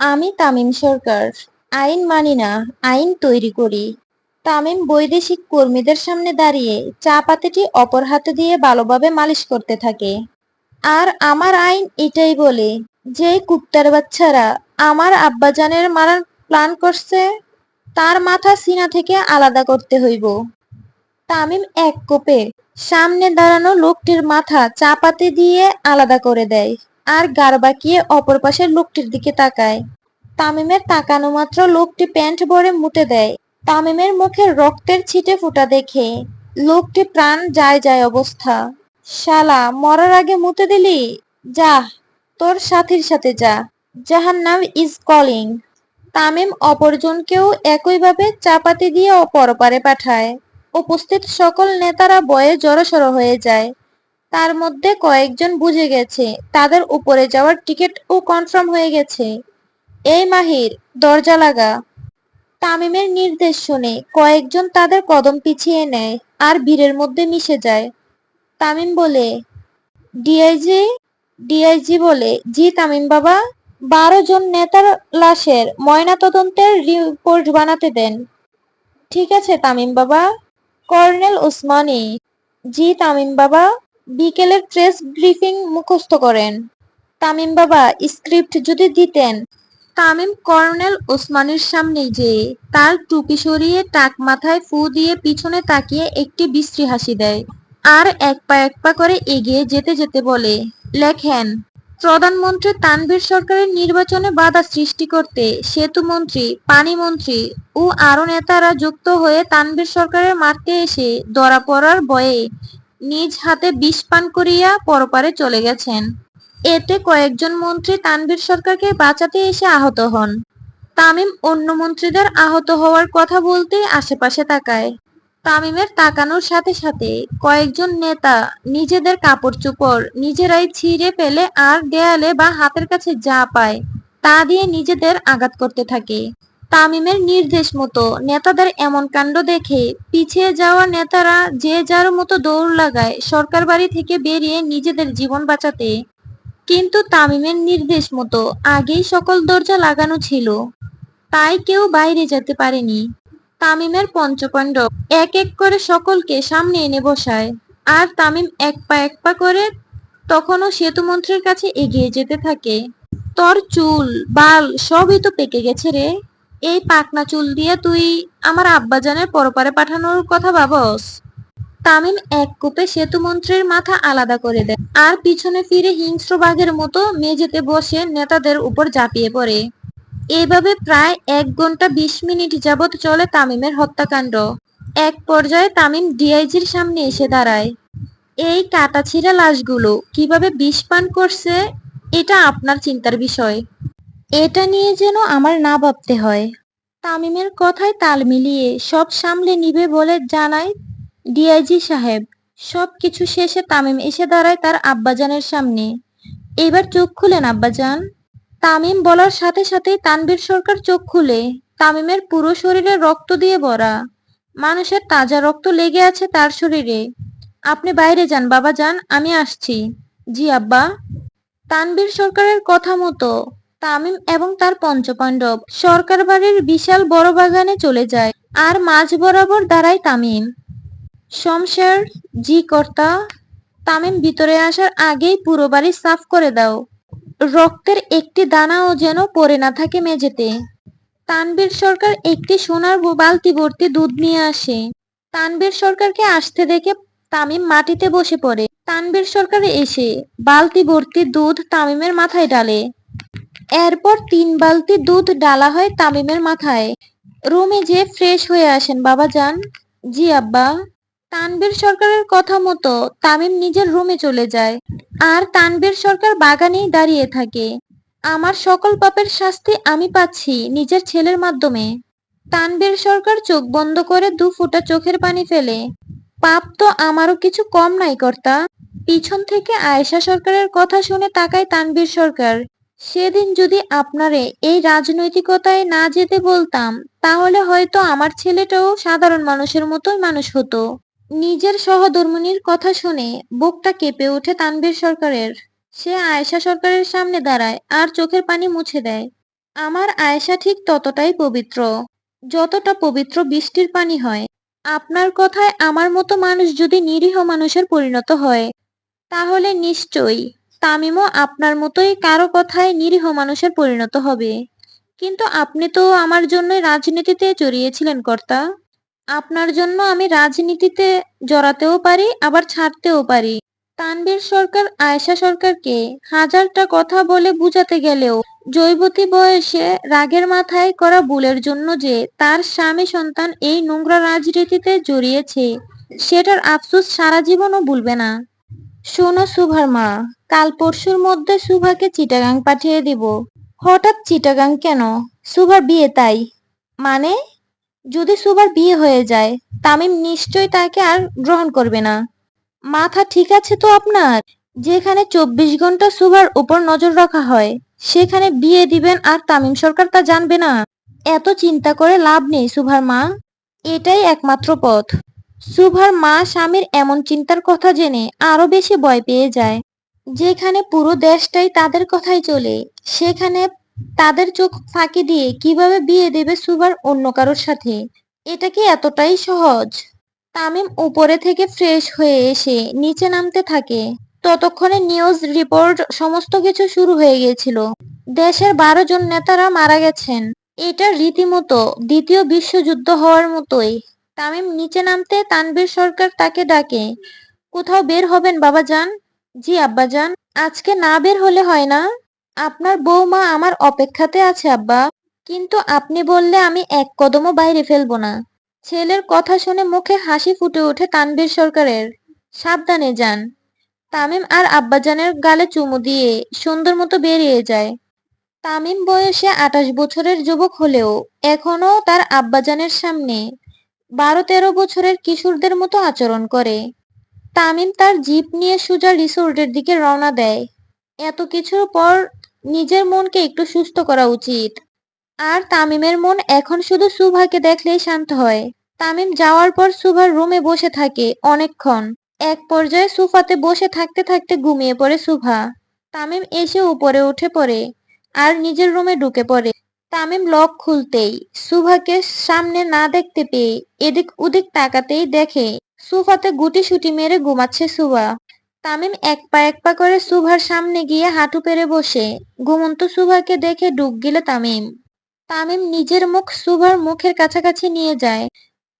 আমি তামিম সরকার। আইন মানি না, আইন তৈরি করি। তামিম বৈদেশিক কর্মীদের সামনে দাঁড়িয়ে চা পাতিটি অপর হাতে দিয়ে ভালোভাবে মালিশ করতে থাকে। আর আমার আইন এটাই বলে যে কুপ্তার বাচ্চারা আমার আব্বাজানের মারার প্ল্যান করছে, তার মাথা সিনা থেকে আলাদা করতে হইব। তামিম এক কোপে সামনে দাঁড়ানো লোকটির মাথা চাপাতে দিয়ে আলাদা করে দেয়। আর গাড় বাঁকিয়ে অপর পাশের লোকটির দিকে তাকায়। তামিমের তাকানো মাত্র লোকটি প্যান্ট ভরে মুতে দেয়। তামিমের মুখে রক্তের ছিটে ফোঁটা দেখে লোকটি প্রাণ যায় যায় অবস্থা। শালা, মরার আগে মুতে দিলি? যা, তোর সাথীর সাথে যা। যাহার নাম ইজ কলিং। তামিম অপরজনকেও একইভাবে চাপাতি দিয়ে পরপারে পাঠায়। উপস্থিত সকল নেতারা বয়ে জড়সড় হয়ে যায়। তার মধ্যে কয়েকজন বুঝে গেছে, তাদের উপরে যাওয়ার টিকিটও কনফার্ম হয়ে গেছে। এই মাহির, দরজা লাগা। তামিমের নির্দেশ শুনে কয়েকজন তাদের কদম পিছিয়ে নেয় আর ভিড়ের মধ্যে মিশে যায়। তামিম বলে, ডিআইজি ডিআইজি বলে, জি তামিম বাবা, বারো জন নেতার লাশের ময়নাতদন্তের রিপোর্ট বানাতে দেন। ঠিক আছে তামিম বাবা। কর্নেল ওসমানী। জি তামিম বাবা। বিকেলের প্রেস ব্রিফিং মুখস্থ করেন। তামিম বাবা স্ক্রিপ্ট যদি দিতেন। তামিম কর্নেল ওসমানের সামনে যে তার টুপি সরিয়ে টাক মাথায় ফু দিয়ে পিছনে তাকিয়ে একটি বিশ্রী হাসি দেয়। আর এক পা এক পা করে এগিয়ে যেতে যেতে বলে, লেখেন, প্রধানমন্ত্রী তানভীর সরকারের নির্বাচনে বাধা সৃষ্টি করতে সেতু মন্ত্রী, পানি মন্ত্রী ও আরও নেতারা যুক্ত হয়ে তানভীর সরকারের মারতে এসে ধরা পড়ার ভয়ে নিজ হাতে বিষ পান করিয়া পরপারে চলে গেছেন। এতে কয়েকজন মন্ত্রী তানভীর সরকারকে বাঁচাতে এসে আহত হন। তামিম অন্য মন্ত্রীদের আহত হওয়ার কথা বলতে আশেপাশে তাকায়। তামিমের তাকানোর সাথে সাথে কয়েকজন নেতা নিজেদের কাপড় চোপড় নিজেরাই ছিঁড়ে ফেলে আর দেয়ালে বা হাতের কাছে যা পায় তা দিয়ে নিজেদের আঘাত করতে থাকে। তামিমের নির্দেশ মতো নেতাদের এমন কাণ্ড দেখে পিছিয়ে যাওয়া নেতারা যে যার মতো দৌড় লাগায় সরকার বাড়ি থেকে বেরিয়ে নিজেদের জীবন বাঁচাতে। কিন্তু তামিমের নির্দেশ মতো আগেই সকল দরজা লাগানো ছিল। তাই কেউ বাইরে যেতে পারেনি। তামিমের পঞ্চপাণ্ডব এক এক করে সকলকে সামনে এনে বসায়। আর তামিম এক পা এক পা করে তখনও সেতুমন্ত্রীর কাছে এগিয়ে যেতে থাকে। তোর চুল, বাল সবই তো পেকে গেছে রে। এই পাকনা চুল দিয়ে তুই আমার আব্বাজানের পরপারে পাঠানোর কথা ভাবস। তামিম এক কূপে সেতুমন্ত্রীর মাথা আলাদা করে দেয় আর পিছনে ফিরে হিংস্র বাঘের মতো মেঝেতে বসে নেতাদের উপর ঝাঁপিয়ে পড়ে। এভাবে প্রায় এক ঘণ্টা বিশ মিনিট যাবৎ চলে তামিমের হত্যাকাণ্ড। এক পর্যায়ে তামিম ডিআইজির সামনে এসে দাঁড়ায়। এই কাটাছিড়া লাশগুলো কীভাবে বিষ পান করছে, এটা আপনার চিন্তার বিষয়। এটা নিয়ে যেন আমার না ভাবতে হয়। তামিমের কথায় তাল মিলিয়ে সব সামলে নিবে বলে জানায় ডিআইজি সাহেব। সব কিছু শেষে তামিম এসে দাঁড়ায় তার আব্বাজানের সামনে। এবার চোখ খুলেন আব্বাজান। তামিম বলার সাথে সাথেই তানবীর সরকার চোখ খুলে। তামিমের পুরো শরীরে রক্ত দিয়ে ভরা। মানুষের তাজা রক্ত লেগে আছে তার শরীরে। আপনি বাইরে যান বাবা যান আমি আসছি। জি আব্বা। তানবীর সরকারের কথা মতো তামিম এবং তার পঞ্চপাণ্ডব সরকার বাড়ির বিশাল বড় বাগানে চলে যায় আর মাঝ বরাবর দাঁড়ায় তামিম। শমশের জি কর্তা, তামিম ভিতরে আসার আগেই পুরো বাড়ি সাফ করে দাও। রক্তের একটি দানাও যেন পড়ে না থাকে মেঝেতে। তানবীর সরকার একটি সোনার বালতি ভর্তি দুধ নিয়ে আসে। তানবীর সরকারকে আসতে দেখে তামিম মাটিতে বসে পড়ে। তানবীর সরকার এসে বালতি ভর্তি দুধ তামিমের মাথায় ডালে এরপর তিন বালতি দুধ ডালা হয় তামিমের মাথায়। রুমে যে ফ্রেশ হয়ে আসেন বাবা যান জি আব্বা। তানবীর সরকারের কথা মতো তামিম নিজের রুমে চলে যায়। আর তানবীর সরকার বাগানেই দাঁড়িয়ে থাকে। আমার সকল পাপের শাস্তি আমি পাচ্ছি নিজের ছেলের মাধ্যমে। তানবীর সরকার চোখ বন্ধ করে দু ফোঁটা চোখের পানি ফেলে। পাপ তো আমারও কিছু কম নাই কর্তা। পিছন থেকে আয়েশা সরকারের কথা শুনে তাকায় তানবীর সরকার। সেদিন যদি আপনারে এই রাজনৈতিকতায় না যেতে বলতাম, তাহলে হয়তো আমার ছেলেটাও সাধারণ মানুষের মতোই মানুষ হতো। নিজের সহধর্মিনীর কথা শুনে বুকটা কেঁপে ওঠে তানভীর সরকারের। সে আয়েশা সরকারের সামনে দাঁড়ায় আর চোখের পানি মুছে দেয়। আমার আয়েশা ঠিক ততটাই পবিত্র, যতটা পবিত্র বৃষ্টির পানি হয়। আপনার কথায় আমার মতো মানুষ যদি নিরীহ মানুষের পরিণত হয়, তাহলে নিশ্চয়ই তামিমও আপনার মতোই কারও কথায় নিরীহ মানুষের পরিণত হবে। কিন্তু আপনি তো আমার জন্যই রাজনীতিতে জড়িয়েছিলেন, কর্তা। আপনার জন্য আমি রাজনীতিতে জড়াতেও পারি, আবার ছাড়তেও পারি। তানবীর সরকার, আয়েশা সরকারকে হাজারটা কথা বলে বুঝাতে গেলেও জৈবতী বয়সে রাগের মাথায় করা ভুলের জন্য যে তার স্বামী সন্তান এই নোংরা রাজনীতিতে জড়িয়েছে, সেটার আফসোস সারা জীবনও ভুলবে না। শোনো সুভার মা কাল পরশুর মধ্যে সুভাকে চিটাগাং পাঠিয়ে দিব। হঠাৎ চিটাগাং কেন? সুভার বিয়ে তাই। মানে? যদি সুভার বিয়ে হয়ে যায়, তামিম নিশ্চয় তাকে আর গ্রহণ করবে না। মাথা ঠিক আছে তো আপনার? যেখানে চব্বিশ ঘণ্টা সুভার উপর নজর রাখা হয়, সেখানে বিয়ে দিবেন আর তামিম সরকার তা জানবে না। এত চিন্তা করে লাভ নেই সুভার মা। এটাই একমাত্র পথ। সুভার মা স্বামীর এমন চিন্তার কথা জেনে আরও বেশি ভয় পেয়ে যায়। যেখানে পুরো দেশটাই তাদের কথাই চলে, সেখানে তাদের চোখ ফাঁকি দিয়ে কীভাবে বিয়ে দেবে সুবার অন্য কারোর সাথে? এটা কি এতটাই সহজ? তামিম উপরে থেকে ফ্রেশ হয়ে এসে নিচে নামতে থাকে। ততক্ষণে নিউজ রিপোর্ট সমস্ত কিছু শুরু হয়ে গিয়েছিল। দেশের বারো জন নেতারা মারা গেছেন। এটা রীতিমতো দ্বিতীয় বিশ্বযুদ্ধ হওয়ার মতোই। তামিম নিচে নামতে তানবীর সরকার তাকে ডাকে, কোথাও বের হবেন বাবা যান জি আব্বা যান আজকে না বের হলে হয় না। আপনার বৌমা আমার অপেক্ষাতে আছে, আব্বা। কিন্তু আপনি বললে আমি এক কদমও বাইরে ফেলব না। ছেলের কথা শুনে মুখে হাসি ফুটে ওঠে তানবীর সরকারের। সাবধানে যান। তামিম আর আব্বাজানের গালে চুমু দিয়ে সুন্দর মতো বেরিয়ে যায়। তামিম বয়সে আঠাশ বছরের যুবক হলেও এখনও তার আব্বাজানের সামনে বারো তেরো বছরের কিশোরদের মতো আচরণ করে। তামিম তার জিপ নিয়ে সোজা রিসোর্টের দিকে রওনা দেয়। এত কিছুর পর নিজের মনকে একটু সুস্থ করা উচিত। আর তামিমের মন এখন শুধু সুভাকে দেখলেই শান্ত হয়। তামিম যাওয়ার পর সুভার রুমে বসে থাকে অনেকক্ষণ। এক পর্যায়ে সুফাতে বসে থাকতে থাকতে ঘুমিয়ে পড়ে সুভা। তামিম এসে উপরে উঠে পড়ে আর নিজের রুমে ঢুকে পড়ে। তামিম লক খুলতেই সুভাকে সামনে না দেখতে পেয়ে এদিক ওদিক তাকাতেই দেখে সোফাতে গুটি সুটি মেরে ঘুমাচ্ছে সুভা। তামিম এক পা এক পা করে সুভার সামনে গিয়ে হাঁটু পেরে বসে। ঘুমন্ত সুভাকে দেখে ডুব গেলে তামিম। তামিম নিজের মুখ সুভার মুখের কাছাকাছি নিয়ে যায়।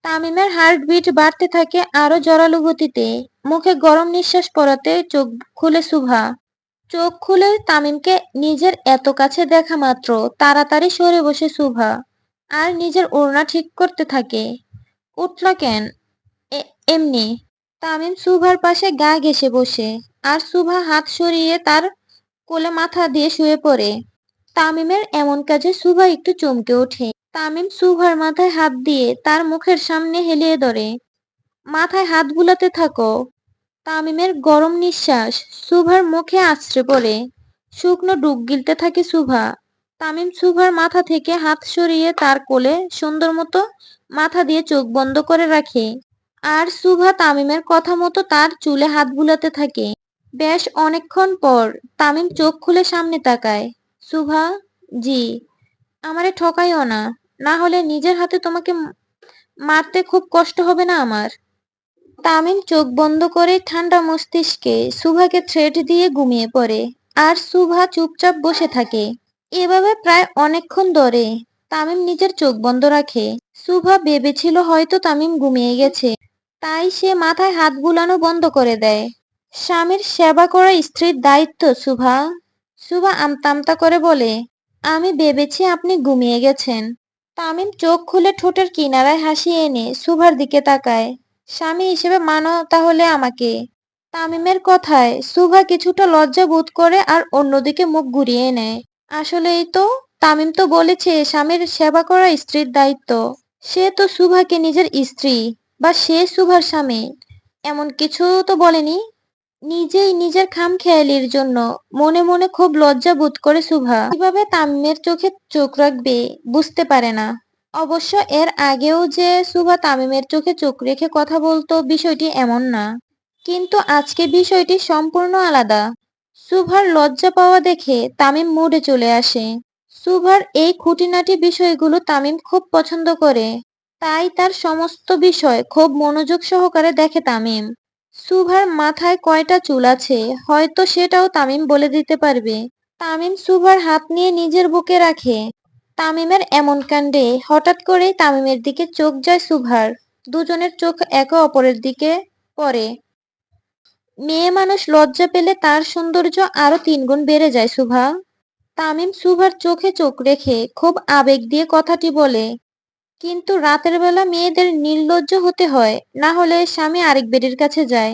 তামিমের হার্টবিট বাড়তে থাকে আরও জোরালো গতিতে। মুখে গরম নিঃশ্বাস পড়াতে চোখ খুলে সুভা। চোখ খুলে তামিমকে নিজের এত কাছে দেখা মাত্র তাড়াতাড়ি সরে বসে সুভা। আর নিজের ওড়না ঠিক করতে থাকে। উঠল কেন? এমনি। তামিম সুভার পাশে গা ঘেসে বসে, আর সুভা হাত সরিয়ে তার কোলে মাথা দিয়ে শুয়ে পড়ে। তামিমের এমন কাজে সুভা একটু চমকে ওঠে। তামিম সুভার মাথায় হাত দিয়ে তার মুখের সামনে হেলিয়ে ধরে, মাথায় হাত বুলাতে থাকো। তামিমের গরম নিঃশ্বাস সুভার মুখে আছড়ে পড়ে। শুকনো ডুব গিলতে থাকে সুভা। তামিম সুভার মাথা থেকে হাত সরিয়ে তার কোলে সুন্দর মতো মাথা দিয়ে চোখ বন্ধ করে রাখে। আর সুভা তামিমের কথা মতো তার চুলে হাত বুলাতে থাকে। বেশ অনেকক্ষণ পর তামিম চোখ খুলে সামনে তাকায়। সুভা, জি, আমারে ঠকাইও না না হলে নিজের হাতে তোমাকে মারতে খুব কষ্ট হবে না আমার? তামিম চোখ বন্ধ করে ঠান্ডা মস্তিষ্কে সুভাকে থ্রেড দিয়ে ঘুমিয়ে পড়ে আর সুভা চুপচাপ বসে থাকে। এভাবে প্রায় অনেকক্ষণ ধরে তামিম নিজের চোখ বন্ধ রাখে। সুভা ভেবেছিল হয়তো তামিম ঘুমিয়ে গেছে। তাই সে মাথায় হাত বুলানো বন্ধ করে দেয়। স্বামীর সেবা করা স্ত্রীর দায়িত্ব, সুভা। সুভা আমতা আমতা করে বলে, আমি ভেবেছি আপনি ঘুমিয়ে গেছেন। তামিম চোখ খুলে ঠোঁটের কিনারায় হাসি এনে সুভার দিকে তাকায়। স্বামী হিসেবে মানো তাহলে আমাকে। তামিমের কথায় সুভা কিছুটা লজ্জা বোধ করে আর অন্যদিকে মুখ ঘুরিয়ে নেয়। আসলেই তো, তামিম তো বলেছে স্বামীর সেবা করা স্ত্রীর দায়িত্ব। সে তো সুভাকে নিজের স্ত্রী। বা সে সুভার স্বামী? এমন কিছু তো বলেনি? নিজেই নিজের খামখেয়ালির জন্য মনে মনে খুব লজ্জা বোধ করে সুভা। কীভাবে তামিমের চোখে চোখ রাখবে বুঝতে পারে না। অবশ্য এর আগেও যে সুভা তামিমের চোখে চোখ রেখে কথা বলতো বিষয়টি এমন না। কিন্তু আজকে বিষয়টি সম্পূর্ণ আলাদা। সুভার লজ্জা পাওয়া দেখে তামিম মুডে চলে আসে। সুভার এই খুঁটিনাটি বিষয়গুলো তামিম খুব পছন্দ করে। তাই তার সমস্ত বিষয় খুব মনোযোগ সহকারে দেখে তামিম। সুভার মাথায় কয়টা চুল আছে, হয়তো সেটাও তামিম বলে দিতে পারবে। তামিম সুভার হাত নিয়ে নিজের বুকে রাখে। তামিমের এমন কাণ্ডে হঠাৎ করেই তামিমের দিকে চোখ যায় সুভার। দুজনের চোখ একে অপরের দিকে পড়ে। মেয়ে মানুষ লজ্জা পেলে তার সৌন্দর্য আরও তিনগুণ বেড়ে যায় সুভা। তামিম সুভার চোখে চোখ রেখে খুব আবেগ দিয়ে কথাটি বলে কিন্তু রাতের বেলা মেয়েদের নির্লজ্জ হতে হয়, না হলে স্বামী আরেক বেডির কাছে যায়।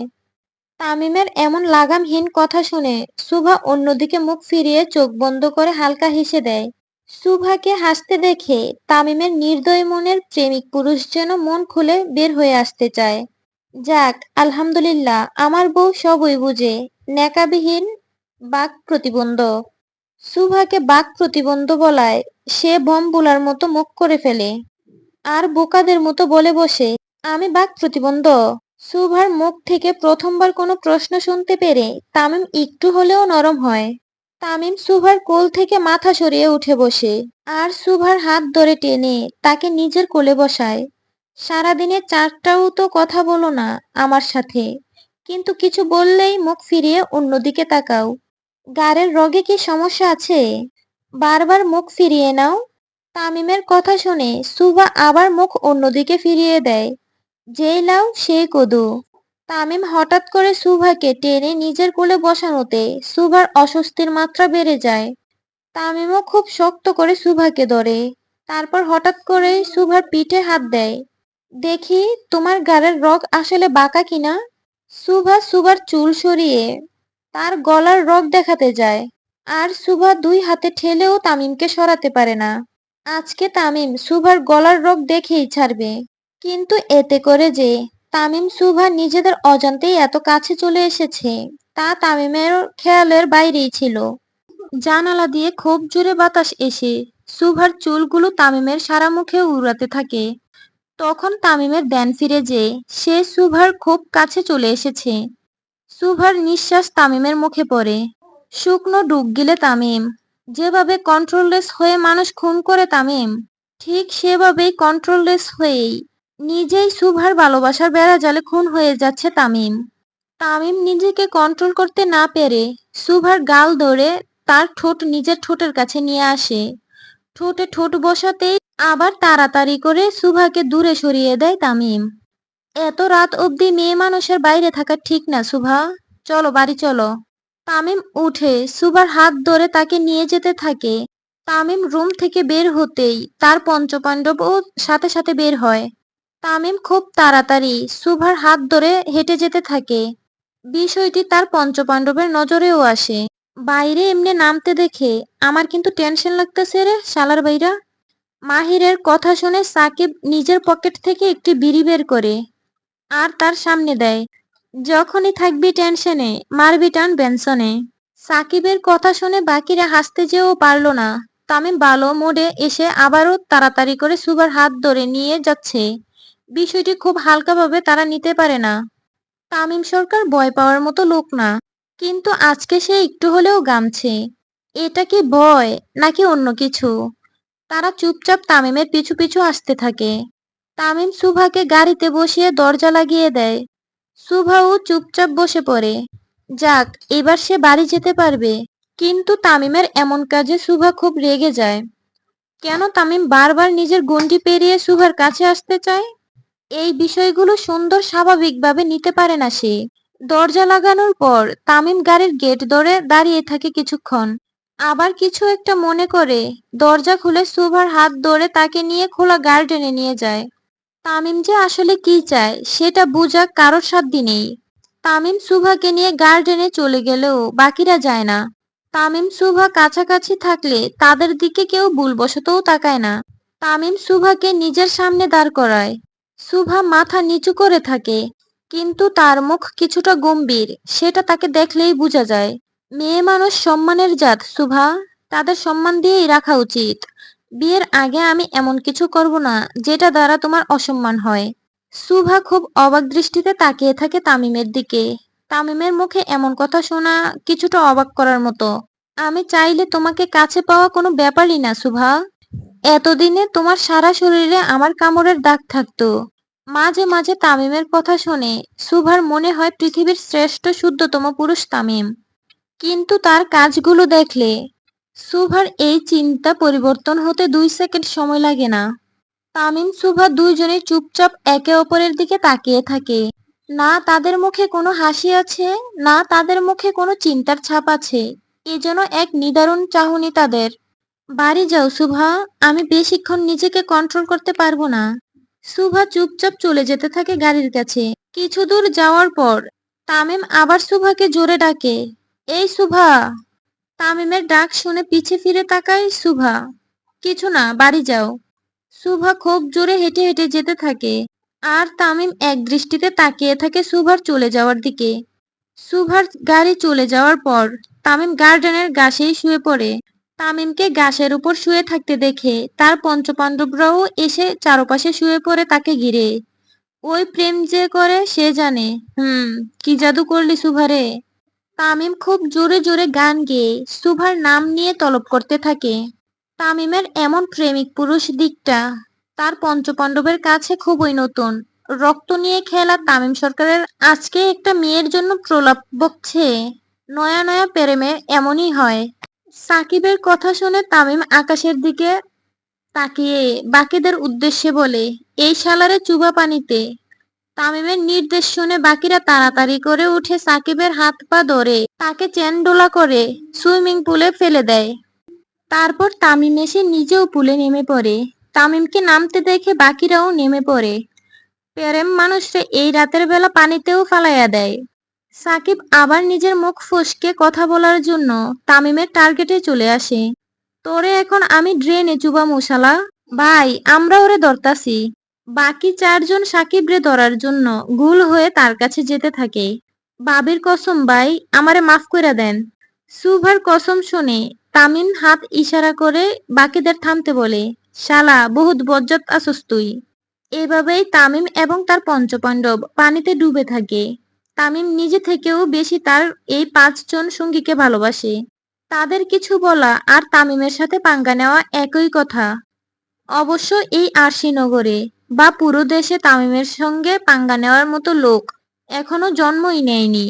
তামিমের এমন লাগামহীন কথা শুনে সুভা অন্যদিকে মুখ ফিরিয়ে চোখ বন্ধ করে হালকা হেসে দেয়। সুভাকে হাসতে দেখে তামিমের নির্দয় মনের প্রেমিক পুরুষ যেন মন খুলে বের হয়ে আসতে চায়। যাক, আলহামদুলিল্লাহ, আমার বউ সবই বুঝে, ন্যাকাবিহীন বাক প্রতিবন্ধ। সুভাকে বাক প্রতিবন্ধ বলায় সে বম বোলার মতো মুখ করে ফেলে। আর বোকাদের মতো বলে বসে, আমি বাক প্রতিবন্ধ। সুভার মুখ থেকে প্রথমবার কোনো প্রশ্ন শুনতে পেরে তামিম একটু হলেও নরম হয়। তামিম সুভার কোল থেকে মাথা সরিয়ে উঠে বসে আর সুভার হাত ধরে টেনে তাকে নিজের কোলে বসায়। সারাদিনে চারটাও তো কথা বলো না আমার সাথে, কিন্তু কিছু বললেই মুখ ফিরিয়ে অন্যদিকে তাকাও। গাড়ের রগে কি সমস্যা আছে? বারবার মুখ ফিরিয়ে নাও। তামিমের কথা শুনে সুভা আবার মুখ অন্যদিকে ফিরিয়ে দেয়। যেই লাও সেই কদু। তামিম হঠাৎ করে সুভাকে টেনে নিজের কোলে বসানোতে সুভার অস্বস্তির মাত্রা বেড়ে যায়। তামিমও খুব শক্ত করে সুভাকে ধরে। তারপর হঠাৎ করে সুভার পিঠে হাত দেয়। দেখি, তোমার গাড়ের রগ আসলে বাঁকা কিনা? সুভা সুভার চুল সরিয়ে তার গলার রগ দেখাতে যায়। আর সুভা দুই হাতে ঠেলেও তামিমকে সরাতে পারে না। আজকে তামিম সুভার গলার রোগ দেখেই ছাড়বে। কিন্তু এতে করে যে তামিম সুভা নিজেদের অজান্তেই এত কাছে চলে এসেছে, তা তামিমের খেয়ালের বাইরেই ছিল। জানালা দিয়ে খুব জোরে বাতাস এসে সুভার চুলগুলো তামিমের সারা মুখে উড়াতে থাকে। তখন তামিমের ধ্যান ফিরে যে সে সুভার খুব কাছে চলে এসেছে। সুভার নিঃশ্বাস তামিমের মুখে পড়ে। শুকনো ডুব গিলে তামিম যেভাবে কন্ট্রোললেস হয়ে মানুষ খুন করে তামিম, ঠিক সেভাবেই কন্ট্রোললেস হয়েই নিজেই সুভার ভালোবাসার বেড়া জালে খুন হয়ে যাচ্ছে তামিম। তামিম নিজেকে কন্ট্রোল করতে না পেরে সুভার গাল ধরে তার ঠোঁট নিজের ঠোঁটের কাছে নিয়ে আসে। ঠোঁটে ঠোঁট বসাতেই আবার তাড়াতাড়ি করে সুভাকে দূরে সরিয়ে দেয় তামিম। এত রাত অবধি মেয়ে মানুষের বাইরে থাকা ঠিক না সুভা। চলো, বাড়ি চলো। তামিম উঠে সুভার হাত ধরে তাকে নিয়ে যেতে থাকে। তামিম রুম থেকে বের হতেই তার পঞ্চপাণ্ডবও সাথে সাথে বের হয়। তামিম খুব তাড়াতাড়ি সুভার হাত ধরে হেঁটে যেতে থাকে। বিষয়টি তার পঞ্চপাণ্ডবের নজরেও আসে। বাইরে এমনি নামতে দেখে, আমার কিন্তু টেনশন লাগতেছে রে শালার বাইরা মাহিরের কথা শুনে সাকিব নিজের পকেট থেকে একটি বিড়ি বের করে আর তার সামনে দেয়। যখনই থাকবি টেনশনে, মারবি টান বেনসনে সাকিবের কথা শুনে বাকিরা হাসতে যেও পারল না। তামিম ভালো মোডে এসে আবারও তাড়াতাড়ি করে সুবার হাত ধরে নিয়ে যাচ্ছে। বিষয়টি খুব হালকাভাবে তারা নিতে পারে না। তামিম সরকার ভয় পাওয়ার মতো লোক না। কিন্তু আজকে সে একটু হলেও গামছে। এটা কি ভয়, নাকি অন্য কিছু? তারা চুপচাপ তামিমের পিছু পিছু আসতে থাকে। তামিম সুভাকে গাড়িতে বসিয়ে দরজা লাগিয়ে দেয়। সুভাও চুপচাপ বসে পড়ে। যাক, এবার সে বাড়ি যেতে পারবে। কিন্তু তামিমের এমন কাজে সুভা খুব রেগে যায়। কেন তামিম বারবার নিজের গন্ডি পেরিয়ে সুভার কাছে আসতে চায়? এই বিষয়গুলো সুন্দর স্বাভাবিকভাবে নিতে পারে না সে। দরজা লাগানোর পর তামিম গাড়ির গেট ধরে দাঁড়িয়ে থাকে কিছুক্ষণ। আবার কিছু একটা মনে করে। দরজা খুলে সুভার হাত ধরে তাকে নিয়ে খোলা গার্ডেনে নিয়ে যায়। তামিম যে আসলে কি চায়, সেটা বোঝা কারোর সাধ্যি নেই। তামিম সুভাকে নিয়ে গার্ডেনে চলে গেলেও বাকিরা যায় না। তামিম সুভা কাছাকাছি থাকলে তাদের দিকে কেউ ভুলবশতও তাকায় না। তামিম সুভাকে নিজের সামনে দাঁড় করায়। সুভা মাথা নিচু করে থাকে, কিন্তু তার মুখ কিছুটা গম্ভীর, সেটা তাকে দেখলেই বোঝা যায়। মেয়ে মানুষ সম্মানের জাত, সুভা। তাদের সম্মান দিয়েই রাখা উচিত। বিয়ের আগে আমি এমন কিছু করব না, যেটা দ্বারা তোমার অসম্মান হয়। সুভা খুব অবাক দৃষ্টিতে তাকিয়ে থাকে তামিমের দিকে। তামিমের মুখে এমন কথা শোনা কিছুটা অবাক করার মতো। আমি চাইলে তোমাকে কাছে পাওয়া কোনো ব্যাপারই না, সুভা। এতদিনে তোমার সারা শরীরে আমার কামড়ের দাগ থাকতো। মাঝে মাঝে তামিমের কথা শুনে, সুভার মনে হয় পৃথিবীর শ্রেষ্ঠ শুদ্ধতম পুরুষ তামিম। কিন্তু তার কাজগুলো দেখলে সুভার এই চিন্তা পরিবর্তন হতে দুই সেকেন্ড সময় লাগে না। তামিম, সুভা দুইজনে চুপচাপ একে অপরের দিকে তাকিয়ে থাকে। না, তাদের মুখে কোনো হাসি আছে, না, তাদের মুখে কোনো চিন্তার ছাপ আছে। এ যেন এক নিদারুণ চাহনি তাদের। বাড়ি যাও, সুভা। আমি বেশিক্ষণ নিজেকে কন্ট্রোল করতে পারব না। সুভা চুপচাপ চলে যেতে থাকে গাড়ির কাছে। কিছু দূর যাওয়ার পর, তামিম আবার সুভাকে জোরে ডাকে। এই, সুভা! তামিমের ডাক শুনে পিছে ফিরে তাকায় সুভা। কিছু না, বাড়ি যাও। সুভা খুব জোরে হেঁটে হেঁটে যেতে থাকে। আর তামিম এক দৃষ্টিতে তাকিয়ে থাকে সুভার চলে যাওয়ার দিকে। সুভার গাড়ি চলে যাওয়ার পর তামিম গার্ডেনের গাছেই শুয়ে পড়ে। তামিমকে গাছের উপর শুয়ে থাকতে দেখে তার পঞ্চপাণ্ডবরাও এসে চারপাশে শুয়ে পড়ে তাকে ঘিরে। ওই প্রেম যে করে সে জানে। হুম, কি জাদু করলি সুভারে? তামিম খুব জোরে জোরে গান গেয়ে সুভার নাম নিয়ে তলব করতে থাকে। তামিমের এমন প্রেমিক পুরুষ দিকটা তার পঞ্চপাণ্ডবের কাছে খুবই নতুন। রক্ত নিয়ে খেলা তামিম সরকারের আজকে একটা মেয়ের জন্য প্রলাপ বকছে। নয়া নয়া প্রেমে এমনই হয়। সাকিবের কথা শুনে তামিম আকাশের দিকে তাকিয়ে বাকিদের উদ্দেশ্যে বলে, এই শালারে চুবা পানিতে তামিমের নির্দেশ শুনে বাকিরা তাড়াতাড়ি করে উঠে সাকিবের হাত পা ধরে তাকে চেনডোলা করে সুইমিং পুলে ফেলে দেয়। তারপর তামিম এসে নিজেও পুলে নেমে পড়ে। তামিমকে নামতে দেখে বাকিরাও নেমে পড়ে। প্রেম মানুষরে এই রাতের বেলা পানিতেও ফালাইয়া দেয়। সাকিব আবার নিজের মুখ ফসকে কথা বলার জন্য তামিমের টার্গেটে চলে আসে। তোরে এখন আমি ড্রেনে চুবা মশালা ভাই, আমরা ওরে ধরতাছি। বাকি চারজন সাকিব রে ধরার জন্য গুল হয়ে তার কাছে যেতে থাকে। বাবির কসম, ভাই, আমারে মাফ কইরা দেন। সুভার কসম শুনে তামিম হাত ইশারা করে বাকিদের থামতে বলে, শালা, বহুত বজ্জাত আসস তুই। এভাবেই তামিম এবং তার পঞ্চপাণ্ডব পানিতে ডুবে থাকে। তামিম নিজে থেকেও বেশি তার এই পাঁচজন সঙ্গীকে ভালোবাসে। তাদের কিছু বলা আর তামিমের সাথে পাঙ্গা নেওয়া একই কথা। অবশ্য এই আরশিনগরে বা পুরো দেশে তামিমের সঙ্গে পাঙ্গা নেওয়ার মতো লোক এখনও জন্মই নেয়নি।